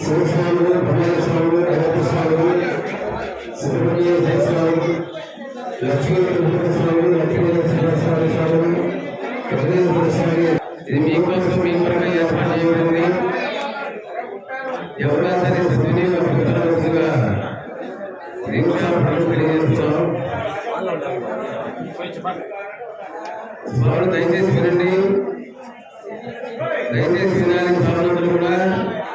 శివస్వాములు బ్రహ్మేశ్వరుడు గణపతిస్వాములు సుబ్రహ్మణ్య జయస్వాములు లక్ష్మీ స్వాములు లక్ష్మీ నరసింహస్వామి స్వాములు వెంకటేశ్వర స్వామి ఇది మీకోసం మీ కొరకు ఏర్పాటు చేయబడింది ఎవరైనా సరే స్వాములు దయచేసి వినండి. దయచేసి వినాలి స్వాములందరూ కూడా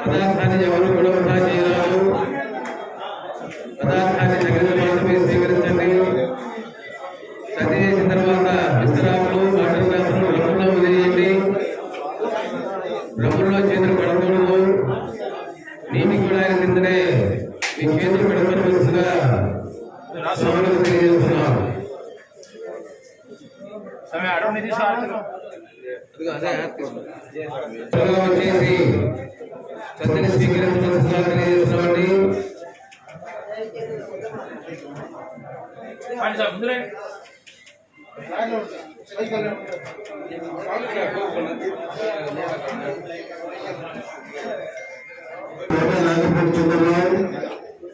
పదార్థాన్ని ఎవరు కూడా వృధా చేయరాదు పదార్థాన్ని తగిన మాత్రమే స్వీకరించండి సతి చేసిన తర్వాత విశ్రాములు వాటర్ గ్లాసులు బ్రహ్మలో వదిలేయండి బ్రహ్మలో చేతులు పడవ వచ్చేసి చంద్రని స్వీకరించాలని తెలియజేస్తున్నామండి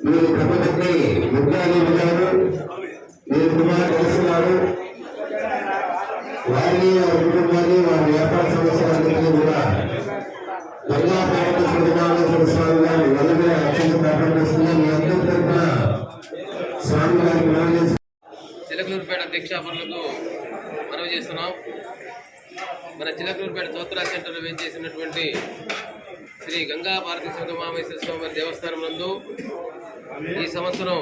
మీరు ప్రభుత్వాన్ని ముఖ్యాన్ని చిలకలూరుపేట మనవి చేస్తున్నాం. మన చిలకూరుపేట చౌత్రా సెంటర్లో వేయించేసినటువంటి శ్రీ గంగా భారతి శివమామేశ్వర స్వామి దేవస్థానం నందు ఈ సంవత్సరం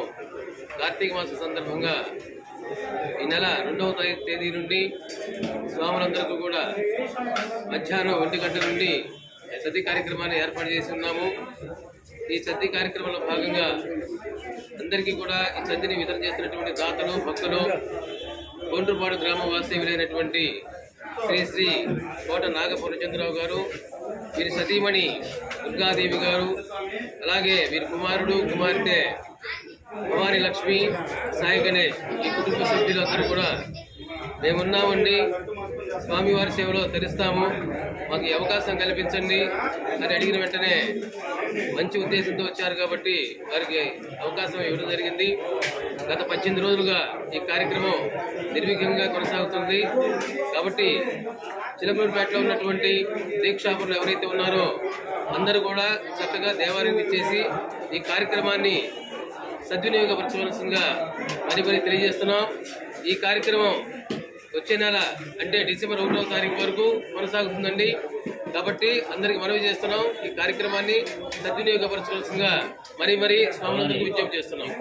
కార్తీక మాసం సందర్భంగా ఈ నెల రెండవ తేదీ నుండి స్వాములందరికీ కూడా మధ్యాహ్నం ఒంటి గంటల నుండి సతీ కార్యక్రమాన్ని ఏర్పాటు చేసి ఉన్నాము. ఈ సతీ కార్యక్రమంలో భాగంగా అందరికీ కూడా ఈ సతిని వితరణ చేసినటువంటి దాతలు భక్తులు కోండ్రుపాడు గ్రామ వాస్తవ్యులైనటువంటి శ్రీ శ్రీ కోట నాగపూర్ణచంద్రరావు గారు వీరి సతీమణి దుర్గాదేవి గారు అలాగే వీరి కుమారుడు కుమార్తె కుమారి లక్ష్మి సాయి గణేష్ ఈ కుటుంబ సభ్యులందరూ కూడా మేమున్నామండి. స్వామివారి సేవలో తెరుస్తాము మాకు అవకాశం కల్పించండి అని అడిగిన వెంటనే మంచి ఉద్దేశంతో వచ్చారు కాబట్టి వారికి అవకాశం ఇవ్వడం జరిగింది. గత పద్దెనిమిది రోజులుగా ఈ కార్యక్రమం నిర్విఘ్నంగా కొనసాగుతుంది. కాబట్టి చిలకలూరుపేటలో ఉన్నటువంటి దీక్షాపురులు ఎవరైతే ఉన్నారో అందరూ కూడా చక్కగా దేవాలయం ఇచ్చేసి ఈ కార్యక్రమాన్ని సద్వినియోగపరచవలసిందిగా మరి మరి తెలియజేస్తున్నాం. ఈ కార్యక్రమం వచ్చే నెల అంటే డిసెంబర్ ఒకటో తారీఖు వరకు కొనసాగుతుందండి. కాబట్టి అందరికి మనవి చేస్తున్నాం ఈ కార్యక్రమాన్ని సద్వినియోగపరచవలసిందిగా మరి మరి స్వాములందరికీ విజ్ఞప్తి చేస్తున్నాం.